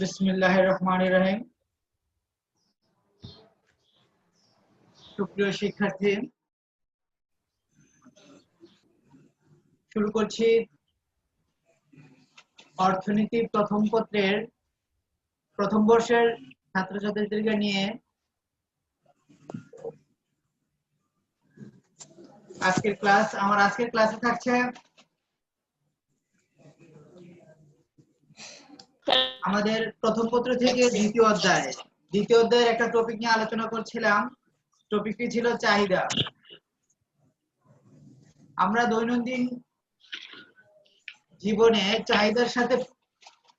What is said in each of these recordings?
বিসমিল্লাহ রহমান রহিম। সুপ্রিয় শিক্ষার্থী, শুরু করছি অর্থনীতি প্রথম পত্রের প্রথম বর্ষের ছাত্রছাত্রীদেরকে নিয়ে আজকের ক্লাস, আমার আজকের ক্লাসে থাকছে আমাদের প্রথম পত্র থেকে দ্বিতীয় অধ্যায়। দ্বিতীয় অধ্যায়ের একটা টপিক নিয়ে আলোচনা করছিলাম। টপিকটি ছিল চাহিদা। আমরা দৈনন্দিন জীবনে চাহিদার সাথে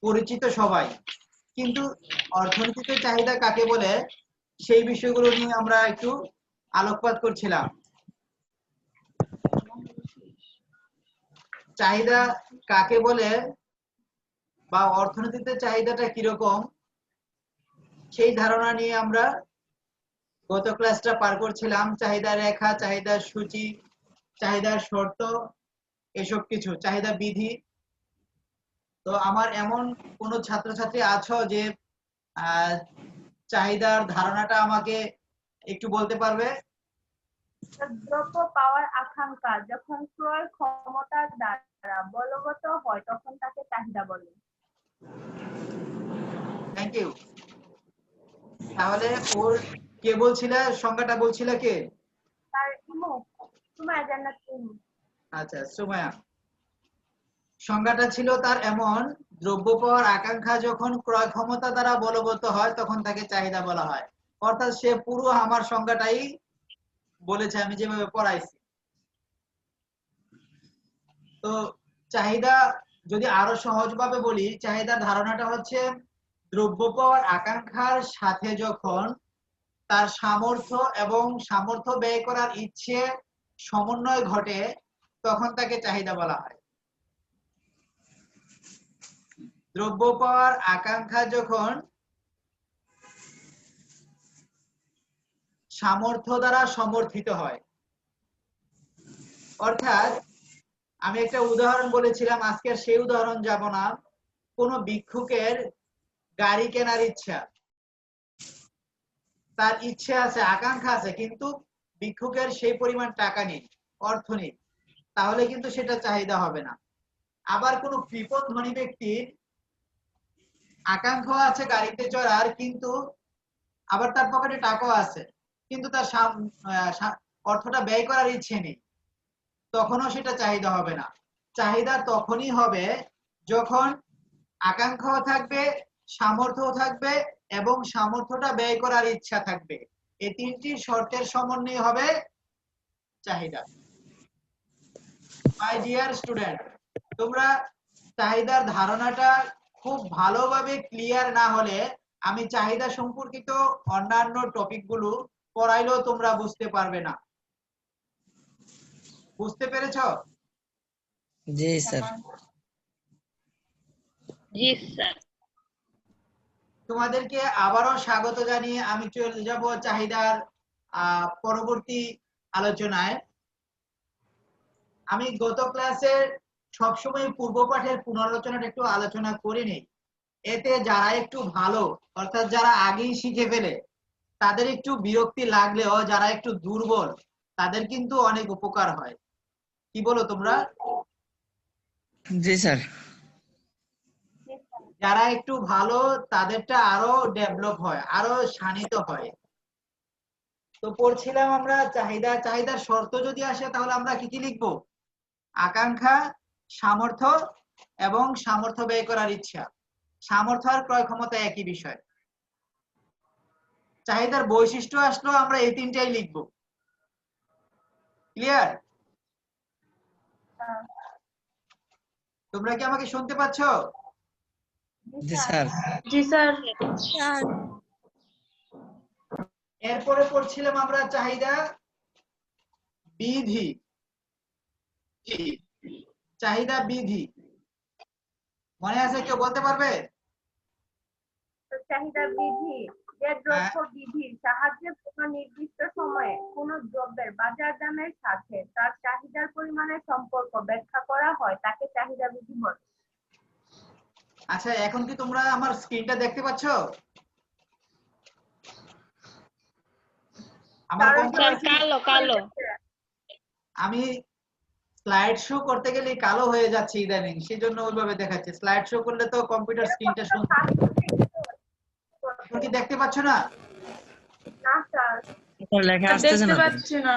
পরিচিত সবাই। কিন্তু অর্থনীতিতে চাহিদা কাকে বলে, সেই বিষয়গুলো নিয়ে আমরা একটু আলোকপাত করছিলাম। চাহিদা কাকে বলে বা অর্থনীতিতে চাহিদাটা কীরকম, সেই ধারণা নিয়ে আমরা গত ক্লাসটা পার করছিলাম। চাহিদা রেখা চাহিদা সূচি, চাহিদার শর্ত, এসব কিছু, চাহিদা বিধি। তো আমার এমন কোন ছাত্রছাত্রী আছো যে চাহিদার ধারণাটা আমাকে একটু বলতে পারবে? দ্রব্য পাওয়ার আকাঙ্ক্ষা, যখন ক্রয় ক্ষমতার দ্বারা বলবৎ হয়, তখন তাকে চাহিদা বলে। থ্যাংক ইউ তাহলে ওর কে বলছিল? সংজ্ঞাটা বলছিল কে? আচ্ছা সুমায়া। সংজ্ঞাটা ছিল তার এমন দ্রব্য পাওয়ার আকাঙ্ক্ষা যখন ক্রয় ক্ষমতা দ্বারা বলবৎ হয় তখন তাকে চাহিদা বলা হয়। অর্থাৎ সে পুরো আমার সংজ্ঞাটাই বলেছে আমি যেভাবে পড়াইছি। তো চাহিদা যদি আরও সহজভাবে বলি, চাহিদার ধারণাটা হচ্ছে দ্রব্য পাওয়ার আকাঙ্ক্ষার সাথে যখন তার সামর্থ্য এবং সামর্থ্য ব্যয় করার ইচ্ছে সমন্বয় ঘটে, তখন তাকে চাহিদা বলা হয়। দ্রব্য পাওয়ার আকাঙ্ক্ষা যখন সামর্থ্য দ্বারা সমর্থিত হয়, অর্থাৎ আমি একটা উদাহরণ বলেছিলাম আজকের সেই উদাহরণ যাব না। কোন ভিক্ষুকের গাড়ি কেনার ইচ্ছা। তার ইচ্ছে আছে, আকাঙ্ক্ষা আছে, কিন্তু ভিক্ষুকের সেই পরিমাণ টাকা নেই, অর্থ নেই। তাহলে কিন্তু সেটা চাহিদা হবে না। আবার কোনো কৃপণ ধনী ব্যক্তির আকাঙ্ক্ষা আছে গাড়িতে চড়ার, কিন্তু আবার তার পকেটে টাকাও আছে, কিন্তু তার অর্থটা ব্যয় করার ইচ্ছে নেই। তখনও সেটা চাহিদা হবে না। চাহিদা তখনই হবে যখন আকাঙ্ক্ষাও থাকবে, সামর্থ্যও থাকবে এবং সামর্থ্যটা ব্যয় করার ইচ্ছা থাকবে। এই তিনটি শর্তের সমন্বয় হবে চাহিদা। মাই ডিয়ার স্টুডেন্ট তোমরা চাহিদার ধারণাটা খুব ভালোভাবে ক্লিয়ার না হলে আমি চাহিদা সম্পর্কিত অন্যান্য টপিকগুলো পড়াইলেও তোমরা বুঝতে পারবে না। বুঝতে পেরেছ? জি স্যার। জি স্যার। তোমাদেরকে আবারও স্বাগত জানিয়ে আমি চলে যাব চাহিদার আহ, পরবর্তী আলোচনায়। আমি গত ক্লাসে সবসময় পূর্ব পাঠের পুনরালোচনাটা একটু আলোচনা করে নেই। এতে যারা একটু ভালো অর্থাৎ যারা আগেই শিখে ফেলে তাদের একটু বিরক্তি লাগলেও যারা একটু দুর্বল তাদের কিন্তু অনেক উপকার হয়। কি বলো তোমরা? জি স্যার। যারা একটু ভালো তাদেরটা আরও ডেভেলপ হয় আরও শানিত হয়। তো পড়ছিলাম আমরা চাহিদা চাহিদার শর্ত যদি আসে তাহলে আমরা কি কি লিখব? আকাঙ্ক্ষা সামর্থ্য এবং সামর্থ্য ব্যয় করার ইচ্ছা। সামর্থ্য আর ক্রয় ক্ষমতা একই বিষয়। চাহিদার বৈশিষ্ট্য আসলো আমরা এই তিনটাই লিখব। ক্লিয়ার তোমরা কি আমাকে শুনতে পাচ্ছো? জি স্যার। জি স্যার। এরপরে পড়ছিলাম আমরা চাহিদা বিধি। চাহিদা বিধি। মনে আছে কেউ বলতে পারবে? চাহিদা বিধি। যে দ্রব্য বিধির সাহায্যে সময়ে দ্রব্যের বাজার দামের সাথে তার চাহিদার পরিমাণের সম্পর্ক ব্যাখ্যা করা হয় তাকে চাহিদা বিধি বলে। আচ্ছা এখন কি তোমরা আমার স্ক্রিনটা দেখতে পাচ্ছ? কালো কালো। আমি স্লাইড শো করতে গেলে কালো হয়ে যাচ্ছে ইদানিং সেজন্য ওইভাবে দেখাচ্ছে। স্লাইড শো করলে তো কম্পিউটার স্ক্রিনটা তুমি কি দেখতে পাচ্ছ না? না স্যার লেখা আসতেছে না। তো। না।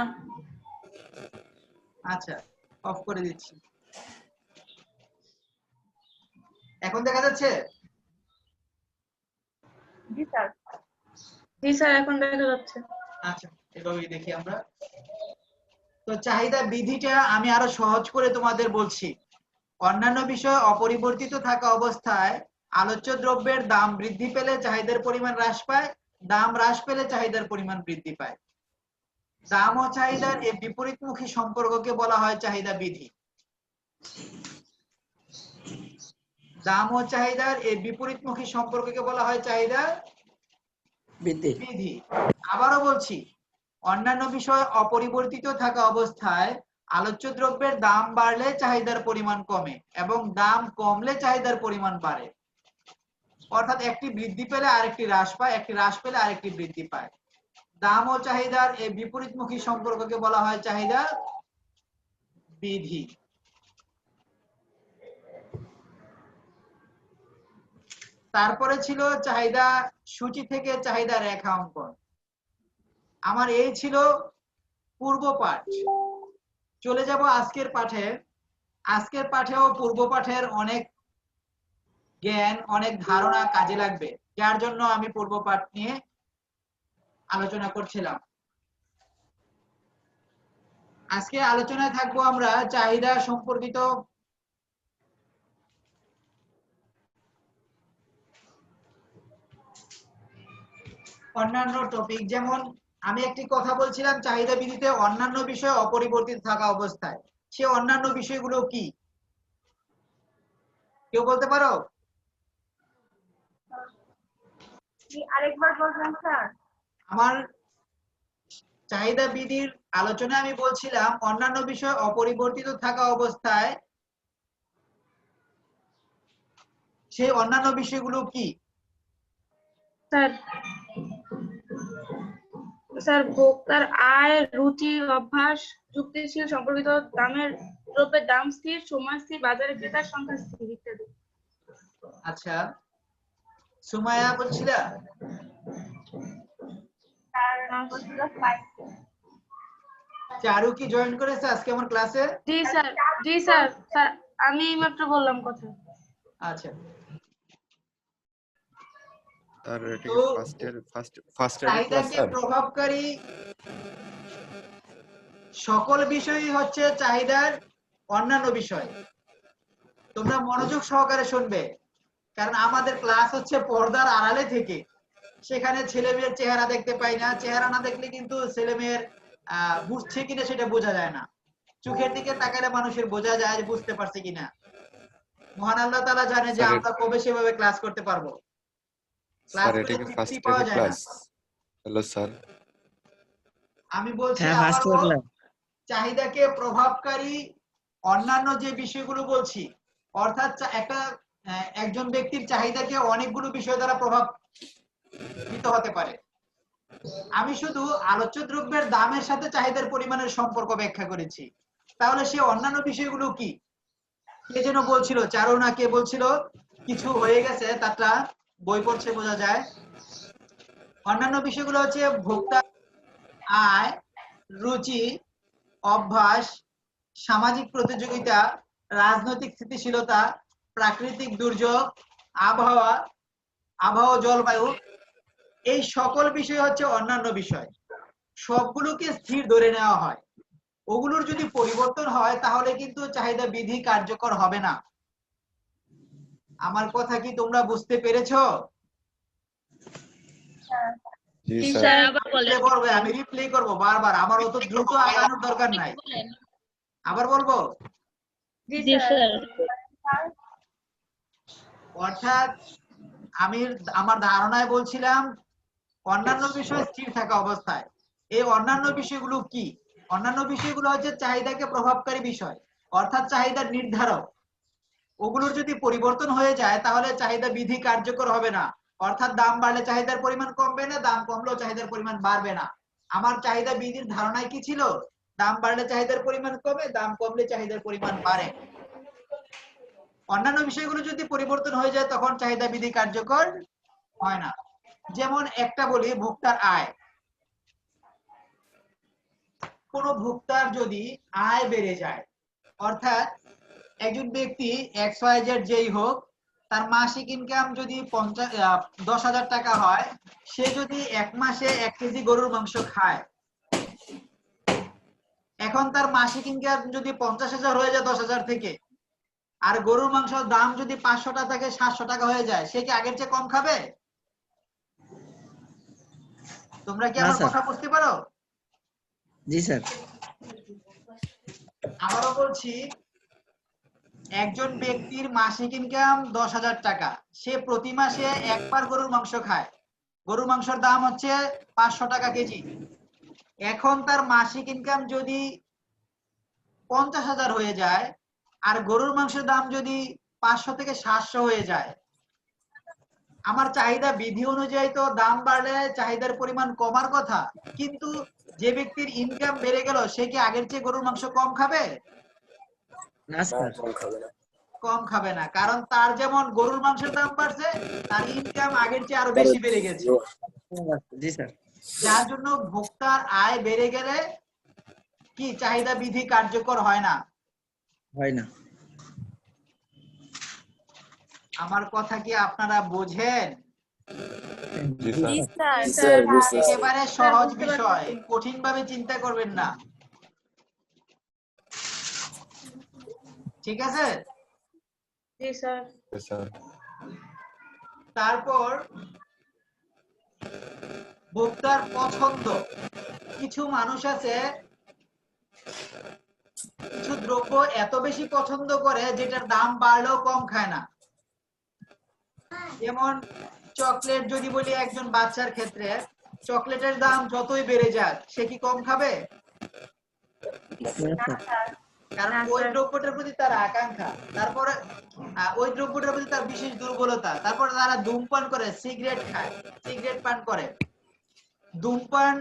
আচ্ছা অফ করে দিচ্ছি। এখন দেখা যাচ্ছে? জি স্যার। জি স্যার এখন দেখা যাচ্ছে। আচ্ছা এভাবেই দেখি আমরা। তো চাহিদা বিধিটা আমি আরও সহজ করে তোমাদের বলছি। অন্যান্য বিষয় অপরিবর্তিত থাকা অবস্থায় আলোচ্য দ্রব্যের দাম বৃদ্ধি পেলে চাহিদার পরিমাণ হ্রাস পায়। দাম হ্রাস পেলে চাহিদার পরিমাণ বৃদ্ধি পায়। দাম ও চাহিদার এই বিপরীতমুখী সম্পর্ককে বলা হয় চাহিদা বিধি। দাম ও চাহিদার এই বিপরীতমুখী সম্পর্ককে বলা হয় চাহিদা বিধি। আবারও বলছি অন্যান্য বিষয় অপরিবর্তিত থাকা অবস্থায় আলোচ্য দ্রব্যের দাম বাড়লে চাহিদার পরিমাণ কমে এবং দাম কমলে চাহিদার পরিমাণ বাড়ে। অর্থাৎ একটি বৃদ্ধি পেলে আরেকটি হ্রাস পায়, একটি হ্রাস পেলে আরেকটি বৃদ্ধি পায়। দাম ও চাহিদার এই বিপরীতমুখী সম্পর্ককে বলা হয় চাহিদা বিধি। তারপরে ছিল চাহিদা সূচি থেকে চাহিদা রেখা অঙ্কন। আমার এই ছিল পূর্ব পাঠ। চলে যাব আজকের পাঠে। আজকের পাঠেও পূর্ব পাঠের অনেক জ্ঞান অনেক ধারণা কাজে লাগবে। যার জন্য আমি পূর্ব পাঠ নিয়ে আলোচনা করছিলাম। আজকে আলোচনায় থাকব আমরা চাহিদা সম্পর্কিত অন্যান্য টপিক যেমন আমি একটি কথা বলছিলাম, চাহিদা বিধিতে অন্যান্য বিষয় অপরিবর্তিত থাকা অবস্থায়। সে অন্যান্য বিষয়গুলো কি? কেউ বলতে পারো কি আরেকবার বলবেন স্যার? আমার চাহিদা বিধির আলোচনায় আমি বলছিলাম অন্যান্য বিষয় অপরিবর্তিত থাকা অবস্থায় সেই অন্যান্য বিষয়গুলো কি? স্যার স্যার ভোক্তার আয় রুচি অভ্যাস যুক্তিশীল সম্পর্কিত দামের দ্রব্যের দাম স্থির সময় স্থির বাজারে ক্রেতার সংখ্যা স্থির ইত্যাদি। আচ্ছা। সুমায়া বলছিলা? চারু কি জয়েন করেছে আজকে আমার ক্লাসে জি স্যার। জি স্যার। স্যার আমি এইমাত্র বললাম কথা। আচ্ছা। এটা first year first first year class sir প্রভাবকারী সকল বিষয়ই হচ্ছে চাহিদার অন্যান্য বিষয়। তোমরা মনোযোগ সহকারে শুনবে। কারণ আমাদের ক্লাস হচ্ছে পর্দার আড়ালে থেকে। সেখানে ছেলে মেয়ের চেহারা দেখতে পাই না। চেহারা না দেখলে কিন্তু ছেলে মেয়ের আহ বুঝছে কিনা সেটা বোঝা যায় না। চোখের দিকে তাকালে মানুষের বোঝা যায় যে বুঝতে পারছে কিনা। মহান আল্লাহ তাআলা জানে যে আমরা কবে সেভাবে ক্লাস করতে পারব। স্যার। হ্যালো আমি বলছি হ্যাঁ চাহিদাকে প্রভাবকারী অন্যান্য যে বিষয়গুলো বলছি অর্থাৎ একটা একজন ব্যক্তির চাহিদাকে অনেকগুলো বিষয় দ্বারা প্রভাবিত হতে পারে। আমি শুধু আলোচ্য দ্রব্যের দামের সাথে চাহিদার পরিমাণের সম্পর্ক ব্যাখ্যা করেছি। তাহলে সে অন্যান্য বিষয়গুলো কি? কে যেন বলছিল চারু না কে বলছিল, কিছু হয়ে গেছে, তারটা বই পড়ছে বোঝা যায়। অন্যান্য বিষয়গুলো হচ্ছে ভোক্তা, আয়, রুচি, অভ্যাস, সামাজিক প্রতিযোগিতা, রাজনৈতিক স্থিতিশীলতা প্রাকৃতিক দুর্যোগ আবহাওয়া আবহাওয়া জলবায়ু এই সকল বিষয় হচ্ছে অন্যান্য বিষয়। সবগুলোকে স্থির ধরে নেওয়া হয়। ওগুলোর যদি পরিবর্তন হয় তাহলে কিন্তু চাহিদা বিধি কার্যকর হবে না। আমার কথা কি তোমরা বুঝতে পেরেছ? আমি রিপ্লে করব বারবার। আমার অত দ্রুত আগানোর দরকার নাই। আবার বলব? জি স্যার। অর্থাৎ আমি আমার ধারণায় বলছিলাম, অন্যান্য বিষয় স্থির থাকা অবস্থায়। এই অন্যান্য বিষয়গুলো কি? অন্যান্য বিষয়গুলো হচ্ছে চাহিদাকে প্রভাবকারী বিষয়, অর্থাৎ চাহিদার নির্ধারক। ওগুলোর যদি পরিবর্তন হয়ে যায়, তাহলে চাহিদা বিধি কার্যকর হবে না। অর্থাৎ দাম বাড়লে চাহিদার পরিমাণ কমবে না, দাম কমলেও চাহিদার পরিমাণ বাড়বে না। আমার চাহিদা বিধির ধারণায় কি ছিল? দাম বাড়লে চাহিদার পরিমাণ কমে, দাম কমলে চাহিদার পরিমাণ বাড়ে। অন্যান্য বিষয়গুলো যদি পরিবর্তন হয়ে যায়, তখন চাহিদা বিধি কার্যকর হয় না। যেমন একটা বলি, ভোক্তার আয়। কোন ভোক্তার যদি আয় বেড়ে যায়, অর্থাৎ একজন ব্যক্তি এক্স ওয়াই জেড যেই হোক, তার মাসিক ইনকাম যদি পঞ্চাশ দশ হাজার টাকা হয়, সে যদি এক মাসে এক কেজি গরুর মাংস খায়, এখন তার মাসিক ইনকাম যদি পঞ্চাশ হাজার হয়ে যায় দশ হাজার থেকে আর গরুর মাংসের দাম যদি পাঁচশো টাকা থেকে সাতশো টাকা হয়ে যায় সে কি আগের চেয়ে কম খাবে? তোমরা কি আমার কথা বুঝতে পারো? জি স্যার। আবারও বলছি একজন ব্যক্তির মাসিক ইনকাম দশ হাজার টাকা। সে প্রতি মাসে একবার গরুর মাংস খায়। গরুর মাংসের দাম হচ্ছে পাঁচশো টাকা কেজি। এখন তার মাসিক ইনকাম যদি পঞ্চাশ হাজার হয়ে যায় আর গরুর মাংসের দাম যদি পাঁচশো থেকে সাতশো হয়ে যায় আমার চাহিদা বিধি অনুযায়ী তো দাম বাড়লে চাহিদার পরিমাণ কমার কথা কিন্তু যে ব্যক্তির ইনকাম বেড়ে গেল সে কি আগের চেয়ে গরুর মাংস কম খাবে? না কম খাবে না। কারণ তার যেমন গরুর মাংসের দাম বাড়ছে তার ইনকাম আগের চেয়ে আরও বেশি বেড়ে গেছে। যার জন্য ভোক্তার আয় বেড়ে গেলে কি চাহিদা বিধি কার্যকর হয় না? হয় না। আমার কথা কি আপনারা বোঝেন? জি একেবারে সহজ বিষয়। কঠিন ভাবে চিন্তা করবেন না। ঠিক আছে? জি স্যার। জি স্যার। তারপর ভোক্তার পছন্দ। কিছু মানুষ আছে কিছু দ্রব্য এত বেশি পছন্দ করে যেটার দাম বাড়লেও কম খায় না। যেমন চকলেট যদি বলি একজন বাচ্চার ক্ষেত্রে, চকলেটের দাম যতই বেড়ে যাক, সে কি কম খাবে? কারণ ওই দ্রব্যটার প্রতি তার আকাঙ্ক্ষা, তারপরে ওই দ্রব্যটার প্রতি তার বিশেষ দুর্বলতা, তারপরে তারা ধূমপান করে, সিগারেট খায়, সিগারেট পান করে। ধূমপান,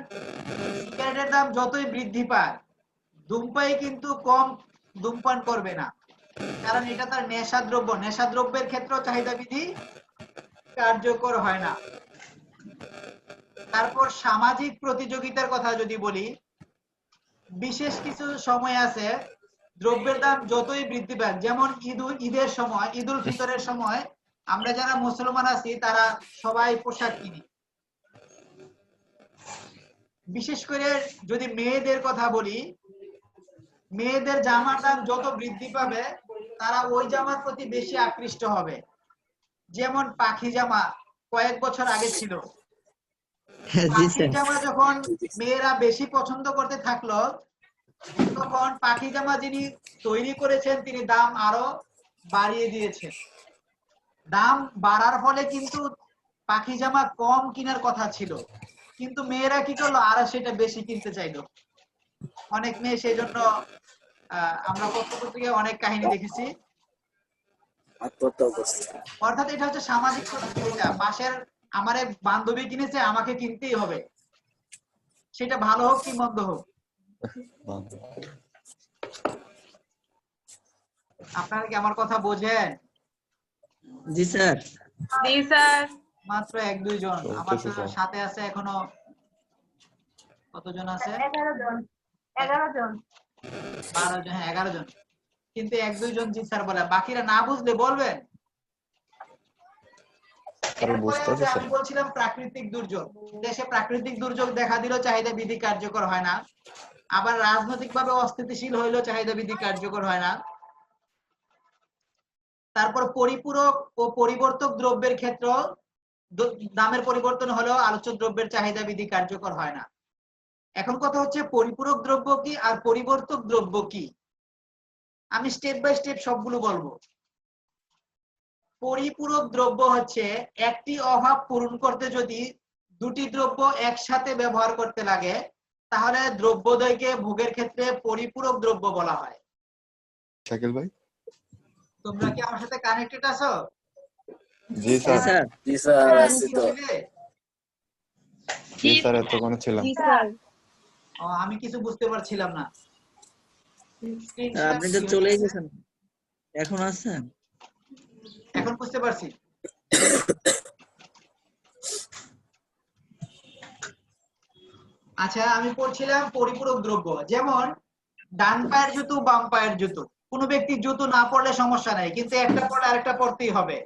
সিগারেটের দাম যতই বৃদ্ধি পায় ধূমপাই কিন্তু কম ধূমপান করবে না। কারণ এটা তার নেশা দ্রব্য। নেশা দ্রব্যের ক্ষেত্রেও চাহিদা বিধি কার্যকর হয় না। তারপর সামাজিক প্রতিযোগিতার কথা যদি বলি, বিশেষ কিছু সময় আছে, দ্রব্যের দাম যতই বৃদ্ধি পায় যেমন ঈদ ঈদের সময়, ঈদ উল ফিতরের সময়, আমরা যারা মুসলমান আছি, তারা সবাই পোশাক কিনি। বিশেষ করে যদি মেয়েদের কথা বলি মেয়েদের জামার দাম যত বৃদ্ধি পাবে তারা ওই জামার প্রতি বেশি আকৃষ্ট হবে। যেমন পাখি জামা কয়েক বছর আগে ছিল। পাখি জামা যখন মেয়েরা বেশি পছন্দ করতে থাকল তখন পাখি জামা যিনি তৈরি করেছেন তিনি দাম আরও বাড়িয়ে দিয়েছেন। দাম বাড়ার ফলে কিন্তু পাখি জামা কম কেনার কথা ছিল। কিন্তু মেয়েরা কি করল? আরও সেটা বেশি কিনতে চাইলো। অনেক মেয়ে সেই জন্য আমরা পত্র পত্রিকায় অনেক কাহিনী দেখেছি। অর্থাৎ এটা হচ্ছে সামাজিক প্রতিযোগিতা। পাশের আমার এক বান্ধবী কিনেছে আমাকে কিনতেই হবে। সেটা ভালো হোক কি মন্দ হোক। আপনারা কি আমার কথা বোঝেন? জি স্যার। জি স্যার। মাত্র এক দুই জন। আমার সাথে আছে এখনও কতজন আছে? এগারো জন। এগারো জন। বারো জন হ্যাঁ এগারো জন। কিন্তু এক দুই জন জি স্যার বলে বাকিরা না বুঝলে বলবেন? আমি বলছিলাম প্রাকৃতিক দুর্যোগ। দেশে প্রাকৃতিক দুর্যোগ দেখা দিলেও চাহিদা বিধি কার্যকর হয় না। আবার রাজনৈতিক ভাবে অস্থিতিশীল হইলেও চাহিদা বিধি কার্যকর হয় না। তারপর পরিপূরক ও পরিবর্তক দ্রব্যের ক্ষেত্র দামের পরিবর্তন হলেও আলোচ্য দ্রব্যের চাহিদা বিধি কার্যকর হয় না। এখন কথা হচ্ছে পরিপূরক দ্রব্য কি আর পরিবর্তক দ্রব্য কি? আমি স্টেপ বাই স্টেপ সবগুলো বলব। পরিপূরক দ্রব্য হচ্ছে একটি অভাব পূরণ করতে যদি দুটি দ্রব্য একসাথে ব্যবহার করতে লাগে তাহলে দ্রব্যদ্বয়কে ভোগের ক্ষেত্রে পরিপূরক দ্রব্য বলা হয়। শাকিল ভাই? তোমরা কি আমার সাথে কানেক্টেড আছো? জি জি স্যার। স্যার। জি স্যার। বুঝলে? জি স্যার এতক্ষণে ছিলাম। ও, আমি কিছু বুঝতে পারছিলাম না। আপনি তো চলেই গেছেন। এখন আছেন? এখন বুঝতে পারছি। আচ্ছা আমি পড়ছিলাম পরিপূরক দ্রব্য। যেমন ডান পায়ের জুতো বাম পায়ের জুতো। কোনো ব্যক্তি জুতো না পড়লে সমস্যা নাই কিন্তু একটা পড়লে আরেকটা পড়তেই হবে।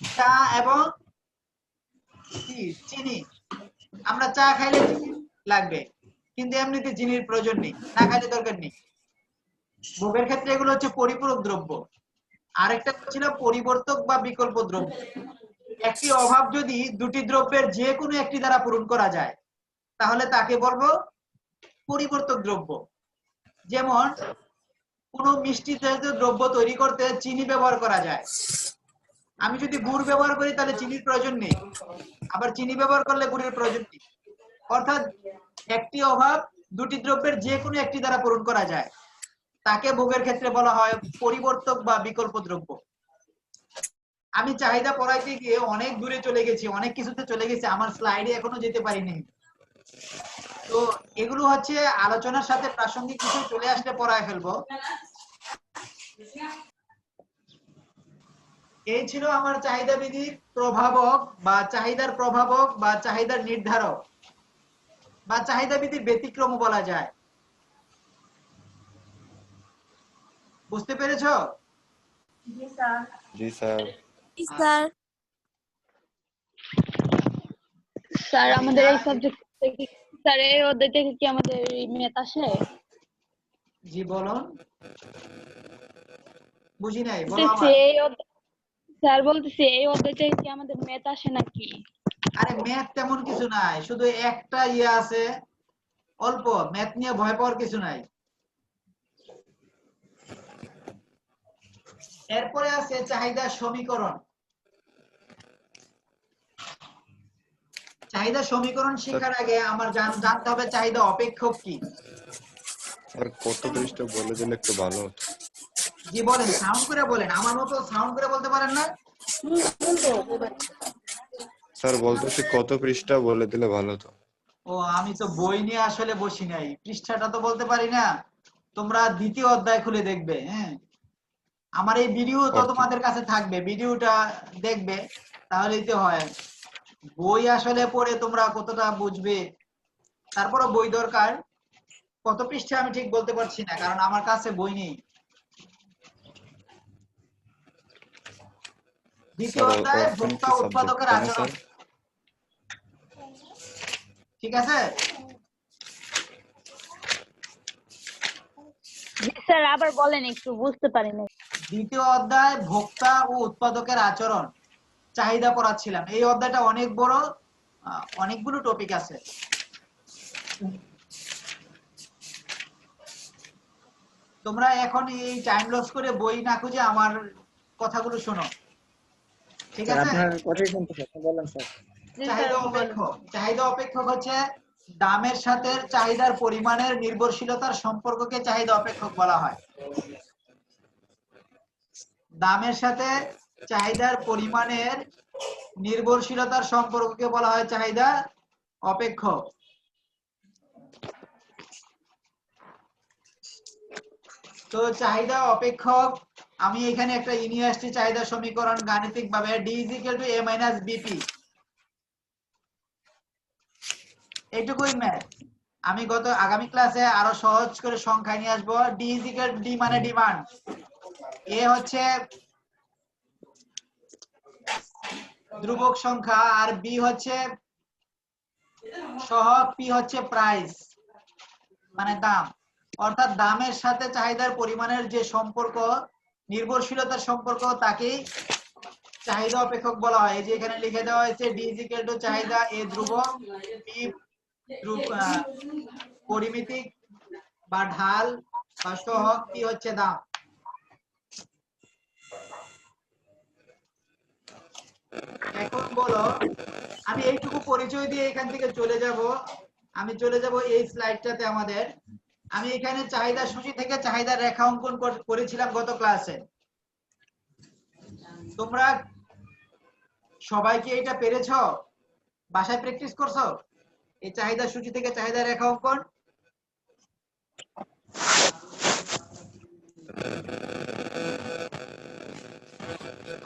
চা এবং চিনি। আমরা চা খাইলে চিনি। লাগবে। কিন্তু এমনিতে চিনির প্রয়োজন নেই, না খাইলে দরকার নেই। ভোগের ক্ষেত্রে এগুলো হচ্ছে পরিপূরক দ্রব্য। আরেকটা ছিল পরিবর্তক বা বিকল্প দ্রব্য। একটি অভাব যদি দুটি দ্রব্যের যে কোনো একটি দ্বারা পূরণ করা যায়, তাহলে তাকে বলব পরিবর্তক দ্রব্য। যেমন, কোনো মিষ্টি দ্রব্য তৈরি করতে চিনি ব্যবহার করা যায়। আমি যদি গুড় ব্যবহার করি, তাহলে চিনির প্রয়োজন নেই। আবার চিনি ব্যবহার করলে গুড়ের প্রয়োজন নেই। অর্থাৎ একটি অভাব দুটি দ্রব্যের যে কোনো একটি দ্বারা পূরণ করা যায়। তাকে ভোগের ক্ষেত্রে বলা হয় পরিবর্তক বা বিকল্প দ্রব্য। আমি চাহিদা পড়াইতে গিয়ে অনেক দূরে চলে গেছি, অনেক কিছুতে চলে গেছি, আমার স্লাইডে এখনও যেতে পারিনি। তো এগুলো হচ্ছে আলোচনার সাথে প্রাসঙ্গিক কিছু চলে আসলে পড়ায় ফেলব। এই ছিল আমার চাহিদা বিধির প্রভাবক বা চাহিদার প্রভাবক বা চাহিদার নির্ধারক। বা চাহিদা বিধির ব্যতিক্রম বলা যায়। বুঝতে পেরেছ? জি স্যার। জি স্যার। স্যার। স্যার আমাদের এই সাবজেক্ট থেকে স্যার এই অধ্যায় থেকে কি আমাদের ম্যাথ আসে? জি বলুন। বুঝি নাই বলো আমার স্যার বলতেছি এই অধ্যায় থেকে কি আমাদের ম্যাথ আসে নাকি? আরে ম্যাথ তেমন কিছু নাই শুধু একটা ইয়ে আছে অল্প ম্যাথ নিয়ে ভয় পাওয়ার কিছু নাই। এরপরে আছে চাহিদা সমীকরণ। চাহিদা সমীকরণ শেখার আগে আমার জান- জানতে হবে চাহিদা অপেক্ষক কি। স্যার কত বলে দিলে একটু ভালো হতো। জি বলেন সাউন্ড করে বলেন। আমার মতো সাউন্ড করে বলতে পারেন না? স্যার বলতেছি কত পৃষ্ঠা বলে দিলে ভালো হতো? ও আমি তো বই নিয়ে আসলে বসি নাই। পৃষ্ঠাটা তো বলতে পারি না। তোমরা দ্বিতীয় অধ্যায় খুলে দেখবে হ্যাঁ? আমার এই ভিডিও তো তোমাদের কাছে থাকবে ভিডিওটা দেখবে তাহলেই তো হয়। বই আসলে পড়ে তোমরা কতটা বুঝবে তারপরে বই দরকার। কত পৃষ্ঠা আমি ঠিক বলতে পারছি না কারণ আমার কাছে বই নেই। দ্বিতীয় অধ্যায় ভোক্তা উৎপাদকের আচরণ। ঠিক আছে? স্যার আবার বলেন একটু বুঝতে পারি না দ্বিতীয় অধ্যায় ভোক্তা ও উৎপাদকের আচরণ। চাহিদা পড়াচ্ছিলাম। এই অধ্যায়টা অনেক বড় অনেকগুলো টপিক আছে। তোমরা এখন এই টাইম লস করে বই না খুঁজে আমার কথাগুলো শোনো। ঠিক আছে? আপনার কথাই শুনতে বলেন স্যার। চাহিদা অপেক্ষক চাহিদা অপেক্ষক হচ্ছে দামের সাথে চাহিদার পরিমাণের নির্ভরশীলতার সম্পর্ককে চাহিদা অপেক্ষক বলা হয়। দামের সাথে চাহিদার পরিমাণের নির্ভরশীলতার সম্পর্ককে বলা হয় চাহিদা অপেক্ষক। তো চাহিদা অপেক্ষক আমি এখানে একটা ইউনিভার্সিটি চাহিদা সমীকরণ গাণিতিক ভাবে D two A minus B P এইটুকুই ম্যাথ আমি গত আগামী ক্লাসে আরও সহজ করে সংখ্যায় নিয়ে আসব। ডি ইজ ইকুয়াল ডি মানে ডিমান্ড এ হচ্ছে ধ্রুবক সংখ্যা আর বি হচ্ছে সহগ পি হচ্ছে প্রাইস মানে দাম। অর্থাৎ দামের সাথে চাহিদার পরিমাণের যে সম্পর্ক, নির্ভরশীলতার সম্পর্ক, তাকেই চাহিদা অপেক্ষক বলা হয়। এই যে এখানে লিখে দেওয়া হয়েছে ডি ইজিক্যাল টু চাহিদা এ ধ্রুবক পি পরিমিতিক বা ঢাল বা সহগ পি হচ্ছে দাম? এখন বলো, আমি এইটুকু পরিচয় দিয়ে এখান থেকে চলে যাব। আমি চলে যাব এই স্লাইডটাতে আমাদের। আমি এখানে চাহিদা সূচি থেকে চাহিদা রেখা অঙ্কন কর- করেছিলাম গত ক্লাসে তোমরা সবাই কি এটা পেরেছ? বাসায় প্র্যাকটিস করছ? এই চাহিদা সূচি থেকে চাহিদা রেখা অঙ্কন।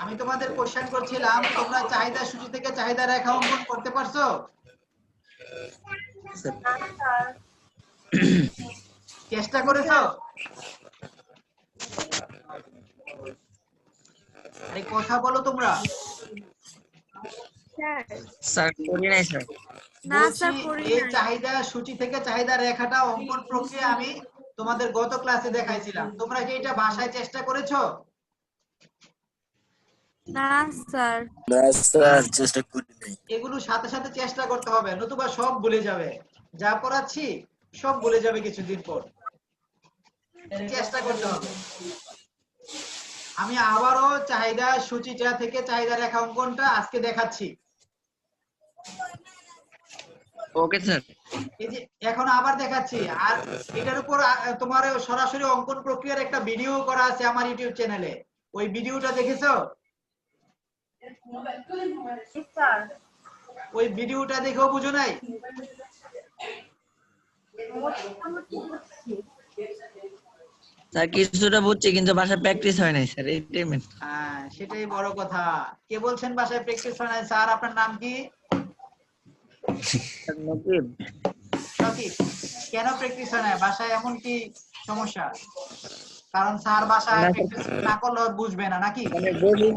আমি তোমাদের কোশ্চেন করছিলাম তোমরা চাহিদা সূচি থেকে চাহিদা রেখা অঙ্কন করতে পারছ? চেষ্টা করেছ? আরে কথা বলো তোমরা। স্যার। স্যার করি নাই স্যার। না স্যার বলছি, করি এই নাই। চাহিদা সূচি থেকে চাহিদা রেখাটা অঙ্কন প্রক্রিয়া আমি তোমাদের গত ক্লাসে দেখাইছিলাম। তোমরা কি এটা বাসায় চেষ্টা করেছ? না স্যার। না স্যার চেষ্টা করি এগুলো সাথে সাথে চেষ্টা করতে হবে নতুবা সব ভুলে যাবে। যা পড়াচ্ছি সব ভুলে যাবে কিছুদিন পর। চেষ্টা করতে হবে। আমি আবারও চাহিদা সূচিটা থেকে চাহিদা রেখা অঙ্কনটা আজকে দেখাচ্ছি। Okay sir. এই যে এখন আবার দেখাচ্ছি। আর এটার উপর তোমার সরাসরি অঙ্কন প্রক্রিয়ার একটা ভিডিও করা আছে আমার ইউটিউব চ্যানেলে ওই ভিডিওটা দেখেছ? ওই ভিডিওটা দেখেও বুঝো নাই? স্যার কিছুটা বুঝছি কিন্তু বাসায় প্র্যাকটিস হয় নাই স্যার মেন হ্যাঁ সেটাই বড় কথা। কে বলছেন বাসায় প্র্যাকটিস হয় নাই? স্যার আপনার নাম কি? নকিব সঠিক কেন প্র্যাকটিস হয় না বাসায় এমন কি সমস্যা? কারণ স্যার বাসায় প্র্যাকটিস না করলে বুঝবে না নাকি? মানে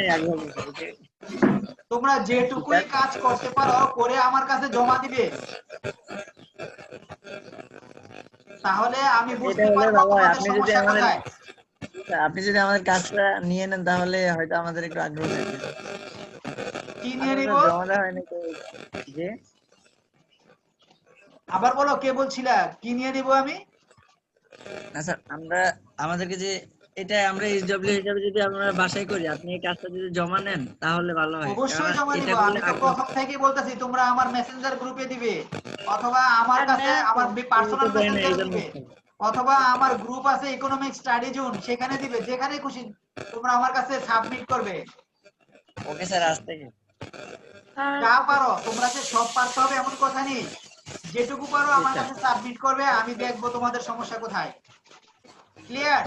আগে তোমরা যেটুকুই কাজ করতে পারো করে আমার কাছে জমা দিবে। তাহলে আমি বুঝতে পারব তোমাদের আপনি যদি সমস্যা আমাদের- কোথায়। আপনি যদি আমাদের কাজটা নিয়ে নেন তাহলে হয়তো আমাদের একটু আগ্রহ থাকবে। কি নিয়ে নিব? জমা দেওয়া হয়নি যে আবার বলো কে বলছিলা? কি নিয়ে নিব আমি? না স্যার আমরা আমাদেরকে যে এটা আমরা এসডব্লিউ হিসাবে যদি আমরা বাসায় করি আপনি এই কাজটা যদি জমা নেন তাহলে ভালো হয়। অবশ্যই জমা এটা দিব। আমি তো প্রথম থেকেই বলতেছি তোমরা আমার মেসেঞ্জার গ্রুপে দিবে অথবা আমার কাছে ম্যাম, আমার পার্সোনাল মেসেঞ্জার দিবে অথবা আমার গ্রুপ আছে ইকোনমিক স্টাডি জোন সেখানে দিবে যেখানে খুশি তোমরা আমার কাছে সাবমিট করবে। ওকে স্যার আজ থেকে। যা পারো তোমরা যে সব পারতে হবে এমন কথা নেই। যেটুকু পারো আমার কাছে সাবমিট করবে আমি দেখব তোমাদের সমস্যা কোথায়। ক্লিয়ার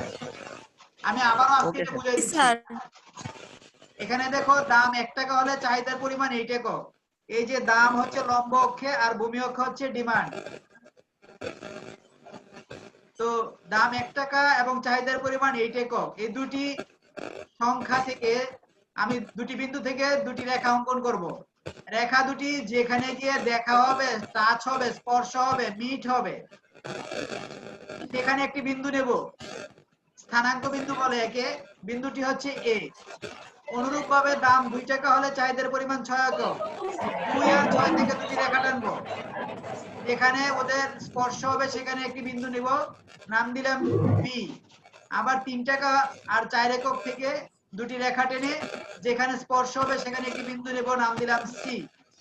আমি আবারও আজকে বুঝাই এখানে দেখো দাম এক টাকা হলে চাহিদার পরিমাণ এই টাকা এই যে দাম হচ্ছে লম্ব অক্ষে আর ভূমি অক্ষে হচ্ছে ডিমান্ড তো দাম এক টাকা এবং চাহিদার পরিমাণ এই টাকা এই দুটি সংখ্যা থেকে আমি দুটি বিন্দু থেকে দুটি রেখা অঙ্কন করব। রেখা দুটি যেখানে গিয়ে দেখা হবে, টাচ হবে, স্পর্শ হবে, মিট হবে। সেখানে একটি বিন্দু নেব। স্থানাঙ্ক বিন্দু বলে একে। বিন্দুটি হচ্ছে এ অনুরূপ ভাবে দাম দুই টাকা হলে চাহিদার পরিমাণ ছয় দুই আর ছয় থেকে দুটি রেখা টানবো। যেখানে ওদের স্পর্শ হবে, সেখানে একটি বিন্দু নিব। নাম দিলাম বি আবার তিন টাকা আর চার একক থেকে দুটি রেখা টেনে যেখানে স্পর্শ হবে, সেখানে একটি বিন্দু নেব, নাম দিলাম সি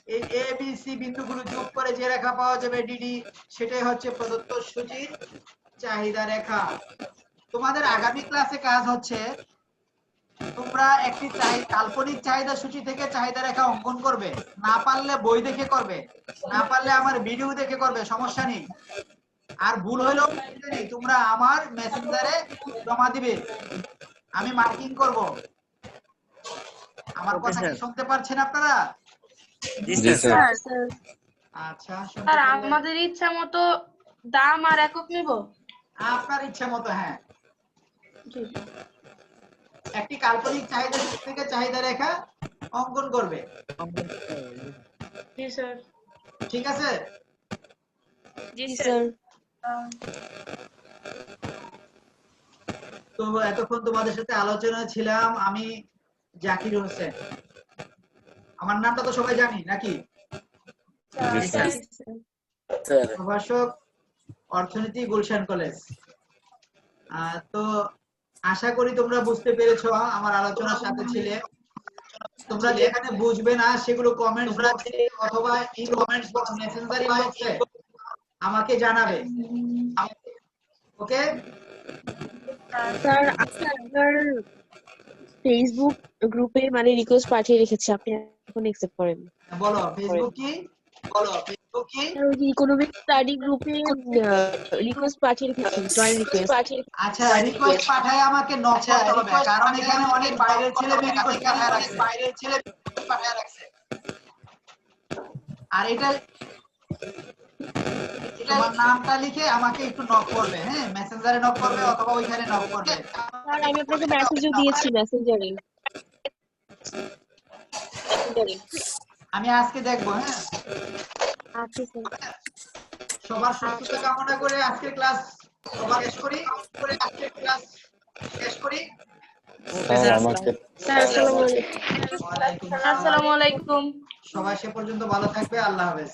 এই এ বি সি বিন্দুগুলো যোগ করে যে রেখা পাওয়া যাবে ডিডি সেটাই হচ্ছে প্রদত্ত সূচির চাহিদা রেখা। তোমাদের আগামী ক্লাসে কাজ হচ্ছে, তোমরা একটি কাল্পনিক চাহিদা সূচি থেকে চাহিদা রেখা অঙ্কন করবে। না পারলে বই দেখে করবে, না পারলে আমার ভিডিও দেখে করবে, সমস্যা নেই। আর ভুল হইলেও তোমরা আমার মেসেঞ্জারে জমা দিবে। আমি মার্কিং করব। আমার কথা কি শুনতে পারছেন আপনারা? আচ্ছা স্যার আমাদের ইচ্ছা মতো দাম আর একক নিব? আপনার ইচ্ছা মতো হ্যাঁ। একটি কাল্পনিক চাহিদা থেকে চাহিদা রেখা অঙ্কন করবে। জি স্যার ঠিক আছে? জি স্যার তো এতক্ষণ তোমাদের সাথে আলোচনা ছিলাম আমি জাকির হোসেন। আমার নামটা তো সবাই জানি নাকি? প্রভাষক অর্থনীতি গুলশান কলেজ। আহ, তো আশা করি তোমরা বুঝতে পেরেছ আমার আলোচনার সাথে ছিলে। তোমরা যেখানে বুঝবে না সেগুলো কমেন্টস বক্সে অথবা ইন কমেন্টস বক্স মেসেঞ্জার ইনবক্সে আমাকে জানাবে। ওকে স্যার আপনার ফেসবুক গ্রুপে মানে রিকোয়েস্ট পাঠিয়ে রেখেছি আপনি এখন একসেপ্ট করেন। বলো ফেসবুক কি? বলো ফেসবুক কি? ইকোনমিক স্টাডি গ্রুপে রিকোয়েস্ট পাঠিয়ে রেখেছি জয়েন রিকোয়েস্ট পাঠিয়ে আচ্ছা রিকোয়েস্ট পাঠায় আমাকে নক করতে হবে কারণ এখানে অনেক বাইরের ছেলে মেয়ে রিকোয়েস্ট পাঠায় রাখছে। বাইরের ছেলে পাঠায় রাখছে। আর এটা তোমার নামটা লিখে আমাকে একটু নক করবে হ্যাঁ? মেসেঞ্জারে নক করবে অথবা ওইখানে নক করবে। স্যার আমি আপনাকে মেসেজও দিয়েছি মেসেঞ্জারে আমি আজকে দেখব হ্যাঁ? আচ্ছা সবার সুস্থতা কামনা করে আজকের ক্লাস সবার শেষ করি করে আজকের ক্লাস শেষ করি। স্যার আসসালামু আলাইকুম। আসসালামু আলাইকুম। সবাই সে পর্যন্ত ভালো থাকবে আল্লাহ হাফেজ।